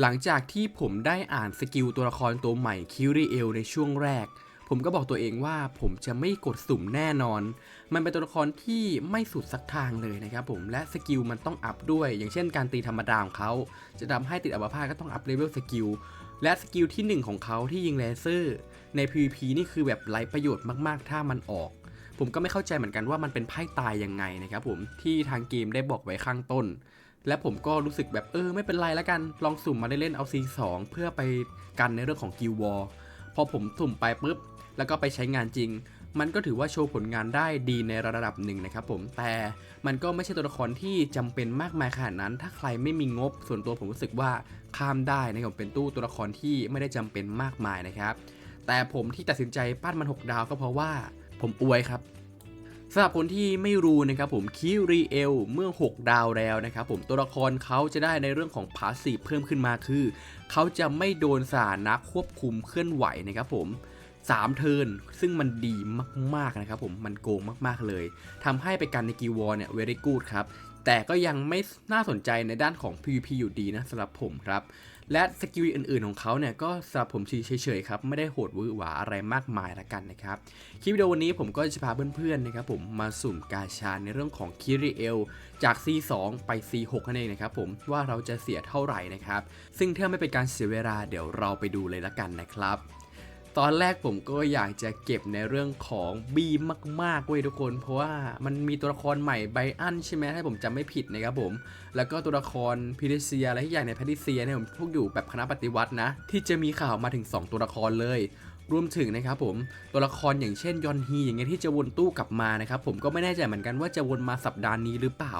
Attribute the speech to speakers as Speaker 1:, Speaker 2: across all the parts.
Speaker 1: หลังจากที่ผมได้อ่านสกิลตัวละครตัวใหม่คิริเอลในช่วงแรก ผมก็บอกตัวเองว่าผมจะไม่กดสุ่มแน่นอน มันเป็นตัวละครที่ไม่สุดสักทางเลยนะครับผมและสกิลมันต้องอัพด้วย อย่างเช่นการตีธรรมดาของเขาจะทำให้ติดอัปพาตก็ต้องอัพเลเวลสกิลและสกิลที่ 1 ของเขาที่ยิงเลเซอร์ ใน PVP นี่คือแบบไร้ประโยชน์มากๆ ถ้ามันออก ผมก็ไม่เข้าใจเหมือนกันว่ามันเป็นไพ่ตายยังไงนะครับผมที่ทางเกมได้บอกไว้ข้างต้น และผมก็รู้สึกแบบเออไม่เป็นไรแล้วกัน ลองสุ่มมาได้เล่นเอา C2 เพื่อไปกันในเรื่องของกิลวอลพอผมสุ่มไปปุ๊บ แล้วก็ไปใช้งานจริง มันก็ถือว่าโชว์ผลงานได้ดีในระดับหนึ่งนะครับผม แต่มันก็ไม่ใช่ตัวละครที่จำเป็นมากมายขนาดนั้น ถ้าใครไม่มีงบ ส่วนตัวผมรู้สึกว่าข้ามได้นะครับเป็นตู้ตัวละครที่ไม่ได้จำเป็นมากมายนะครับ แต่ผมที่ตัดสินใจปั้นมัน 6 ดาวก็เพราะว่าผมอวยครับำหรับคนที่ไม่รู้นะครับผมคิริเอลเมื่อ 6 ดาวแล้วนะครับผมตัวละครเขาจะได้ในเรื่องของพาสซีฟเพิ่มขึ้นมาคือ เขาจะไม่โดนสถานะควบคุมเคลื่อนไหวนะครับผม3เทิร์นซึ่งมันดีมากๆนะครับผมมันโกงมากๆเลยทำให้ไปกันในกีวอร์เนี่ย very good ครับแต่ก็ยังไม่น่าสนใจในด้านของ PVP อยู่ดีนะสำหรับผมครับ และสกิลอื่นๆของเขาเนี่ยก็สำหรับผมเฉยๆครับ ไม่ได้โหดวือหวาอะไรมากมายละกันนะครับ คลิปวิดีโอวันนี้ผมก็จะพาเพื่อนๆนะครับผมมาสุ่มกาชาในเรื่องของคิริเอลจาก C2 ไป C6 นั่นเองนะครับผมว่าเราจะเสียเท่าไหร่นะครับ ซึ่งเท่าไม่เป็นการเสียเวลาเดี๋ยวเราไปดูเลยละกันนะครับ ตอนแรกผมก็อยากจะเก็บในเรื่องของบีมมากๆเว้ยทุกคน เพราะว่ามันมีตัวละครใหม่ไบอันใช่ไหมถ้าผมจำไม่ผิดนะครับผม แล้วก็ตัวละครพิริเซียอะไรที่อย่างในแพทิเซียเนี่ยผมพวกอยู่แบบคณะปฏิวัตินะ ที่จะมีข่าวมาถึง 2 ตัวละครเลยรวมถึงนะครับผมตัวละครอย่างเช่นยอนฮีอย่างเงี้ยที่จะวนตู้กลับมานะครับผมก็ไม่แน่ใจเหมือนกันว่าจะวนมาสัปดาห์นี้หรือเปล่า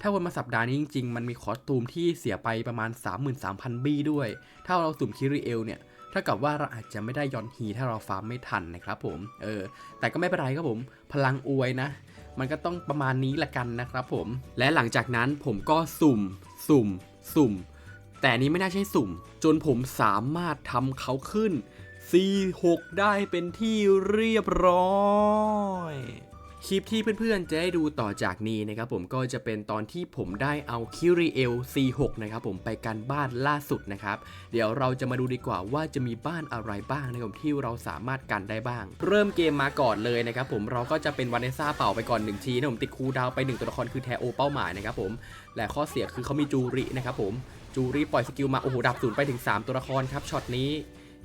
Speaker 1: ถ้าวนมาสัปดาห์นี้จริงๆ มันมีคอสตูมที่เสียไปประมาณ 33,000 บี้ด้วย ถ้าเราสุ่มคิริเอลเนี่ย ถ้ากับว่าเราอาจจะไม่ได้ยอนฮีถ้าเราฟาร์มไม่ทันนะครับผม เออ แต่ก็ไม่เป็นไรครับผม พลังอวยนะ มันก็ต้องประมาณนี้ละกันนะครับผม และหลังจากนั้นผมก็สุ่ม สุ่ม สุ่ม แต่นนี้ไม่น่าใช่สุ่ม จนผมสามารถทำเขาขึ้น C6 ได้เป็นที่เรียบร้อย คลิปที่เพื่อนๆจะได้ดูต่อจากนี้นะครับผมก็จะเป็นตอนที่ผมได้เอาคิริเอล C6 นะครับผมไปกันบ้านล่าสุดนะครับ เดี๋ยวเราจะมาดูดีกว่าว่าจะมีบ้านอะไรบ้างนะครับที่เราสามารถกันได้บ้าง เริ่มเกมมาก่อนเลยนะครับผมเราก็จะเป็นวานเนซ่าเป่าไปก่อน1ทีนะผมติดคูดาวน์ไป 1 ตัวละครคือแทโอเป้าหมายนะครับผมและข้อเสียคือเขามีจูรินะครับผมจูริปล่อยสกิลมาโอ้โหดับศูนย์ไปถึง 3 ตัวละครครับช็อตนี้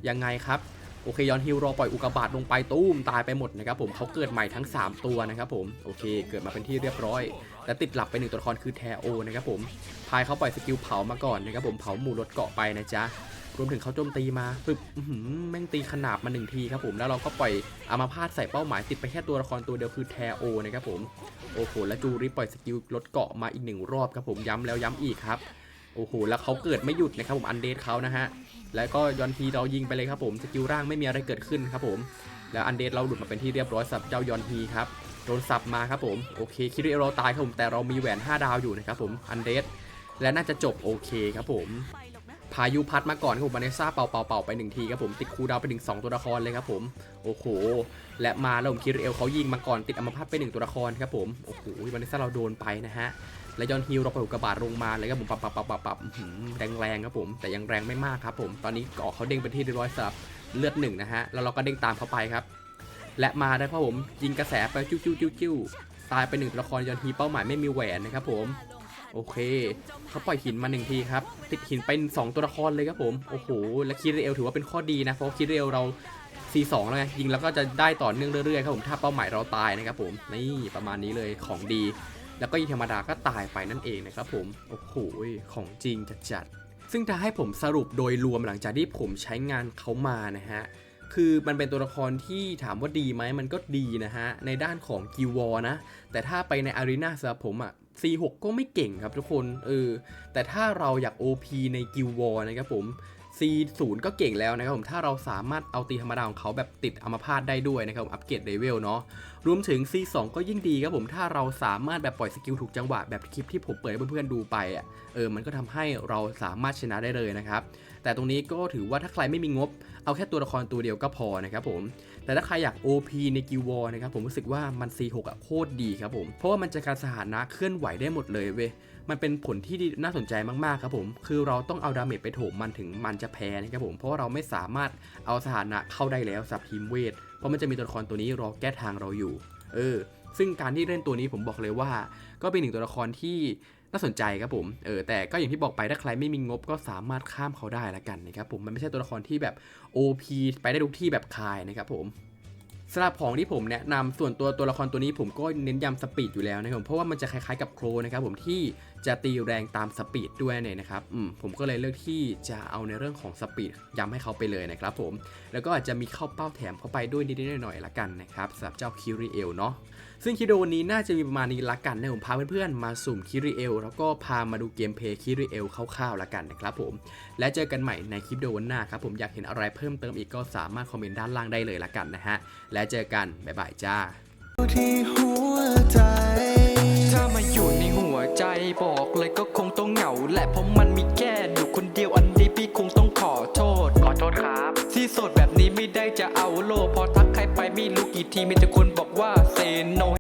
Speaker 1: ยังไงครับ โอเคย้อนฮิลรอปล่อยอุกกาบาตลงไปตู้มตายไปหมดนะครับผมเขาเกิดใหม่ทั้ง 3 ตัวนะครับผมโอเค เกิดมาเป็นที่เรียบร้อยและติดหลับไปหนึ่งตัวละครคือแทโอนะครับผมพายเขาปล่อยสกิลเผามาก่อนนะครับผมเผาหมู่รถเกาะไปนะจ๊ะรวมถึงเขาโจมตีมาปึ๊บแม่งตีขนาบมาหนึ่งทีครับผม แล้วเราก็ปล่อยอามาพาดใส่เป้าหมายติดไปแค่ตัวละครตัวเดียวคือแทโอนะครับผม โอ้โห และจูริปล่อยสกิลรถเกาะมาอีกหนึ่งรอบครับผม ย้ำแล้วย้ำอีกครับ โอ้โห แล้วเขาเกิดไม่หยุดนะครับผม อันเดทเขานะฮะ แล้วก็ยอนทีเรายิงไปเลยครับผมสกิลร่างไม่มีอะไรเกิดขึ้นครับผมแล้วอันเดดเราหลุดมาเป็นที่เรียบร้อยสับเจ้ายอนทีครับโดนสับมาครับผมโอเคคิริเอโราตายครับผมแต่เรามีแหวน 5 ดาวอยู่นะครับผมอันเดดและน่าจะจบโอเคครับผมพายุพัดมาก่อนครับผมมาเนซ่าเป่าเป่าเป่าไปหนึ่งทีครับผมติดคูดาวไปถึง2ตัวละครเลยครับผมโอ้โหและมาแล้วผมคิริเอลเขายิงมาก่อนติดอัมพาตไปหนึ่งตัวละครครับผมโอ้โหมาเนซ่าเราโดนไปนะฮะ และยอนฮิลเราปล่อยอุกกาบาตลงมาเลยครับผมปับปับปับปับปับแรงแรงครับผมแต่ยังแรงไม่มากครับผมตอนนี้ออกเขาเด้งไปที่เรียบร้อยสับเลือดหนึ่งนะฮะแล้วเราก็เด้งตามเขาไปครับ และมาได้ครับผมยิงกระแสไปจิ้วจิ้วจิ้วจิ้วตายไปหนึ่งตัวละครยอนฮีเป้าหมายไม่มีแหวนนะครับผมโอเคเขาปล่อยหินมาหนึ่งทีครับติดหินไปสองตัวละครเลยครับผมโอ้โหและคิริเอลถือว่าเป็นข้อดีนะเพราะคิริเอลเรา C2 แล้วไงยิงแล้วก็จะได้ต่อเนื่องเรื่อยๆครับผมถ้าเป้าหมายเราตายนะครับผมนี่ประมาณนี้เลยของดี แล้วก็ยิงธรรมดาก็ตายไปนั่นเองนะครับผม โอ้โห ของจริงจัดๆ ซึ่งถ้าให้ผมสรุปโดยรวมหลังจากที่ผมใช้งานเขามานะฮะ คือมันเป็นตัวละครที่ถามว่าดีไหมมันก็ดีนะฮะ ในด้านของกิวอนะ แต่ถ้าไปในอารีนาสำหรับผมอะ C6 ก็ไม่เก่งครับทุกคน เออ แต่ถ้าเราอยาก OP ในกิวอนะครับผม C0 ก็เก่งแล้วนะครับผมถ้าเราสามารถเอาตีธรรมดาของเขาแบบติดอัมพาตได้ด้วยนะครับผมอัปเกรดเลเวลเนาะรวมถึง C2 ก็ยิ่งดีครับผมถ้าเราสามารถแบบปล่อยสกิลถูกจังหวะแบบคลิปที่ผมเปิดให้เพื่อนๆดูไปอะเออมันก็ทำให้เราสามารถชนะได้เลยนะครับแต่ตรงนี้ก็ถือว่าถ้าใครไม่มีงบ เอาแค่ตัวละครตัวเดียวก็พอนะครับผมแต่ถ้าใครอยาก OP ในกิวอนะครับผมรู้สึกว่ามัน C6 อะโคตรดีครับผมเพราะว่ามันจะการสถานะเคลื่อนไหวได้หมดเลยเว้ย มันเป็นผลที่น่าสนใจมากๆครับผม คือเราต้องเอาดาเมจไปโถมมันถึงมันจะแพ้นะครับผม เพราะเราไม่สามารถเอาสถานะเข้าได้แล้วสับทีมเวท เพราะมันจะมีตัวละครตัวนี้รอแก้ทางเราอยู่ เออ ซึ่งการที่เล่นตัวนี้ผมบอกเลยว่า ก็เป็นหนึ่งตัวละครที่น่าสนใจครับผม เออ แต่ก็อย่างที่บอกไปถ้าใครไม่มีงบก็สามารถข้ามเขาได้ละกันนะครับผม มันไม่ใช่ตัวละครที่แบบ OP ไปได้ทุกที่แบบคายนะครับผม สำหรับของที่ผมแนะนำส่วนตัวตัวละครตัวนี้ผมก็เน้นย้ำสปีดอยู่แล้วนะครับผมเพราะว่ามันจะคล้ายๆกับโครนะครับผมที่จะตีแรงตามสปีดด้วยเนี่ยนะครับอืมผมก็เลยเลือกที่จะเอาในเรื่องของสปีดย้ำให้เขาไปเลยนะครับผมแล้วก็อาจจะมีเข้าเป้าแถมเข้าไปด้วยนิดๆหน่อยๆละกันนะครับสำหรับเจ้าคิริเอลเนาะ ซึ่งคลิปวิดีโอวันนี้น่าจะมีประมาณนี้ละกันนะผมพาเพื่อนๆมาสุ่มคิริเอลแล้วก็พามาดูเกมเพลย์คิริเอลคร่าวๆละกันนะครับผมและเจอกันใหม่ในคลิปวิดีโอวันหน้าครับผมอยากเห็นอะไรเพิ่มเติมอีกก็สามารถคอมเมนต์ด้านล่างได้เลยละกันนะฮะและเจอกันบ๊ายบายจ้า
Speaker 2: ที่หัวใจ
Speaker 3: ถ้ามาอยู่ในหัวใจบอกเลยก็คงต้องเหงา และเพราะมันมีแค่อยู่คนเดียวอันนี้พี่คงต้องขอโทษ ขอโทษครับ ที่โสดแบบนี้ไม่ได้จะเอาโลกพอทักใครไปไม่รู้กี่ทีมีแต่คนบอกว่าเซโน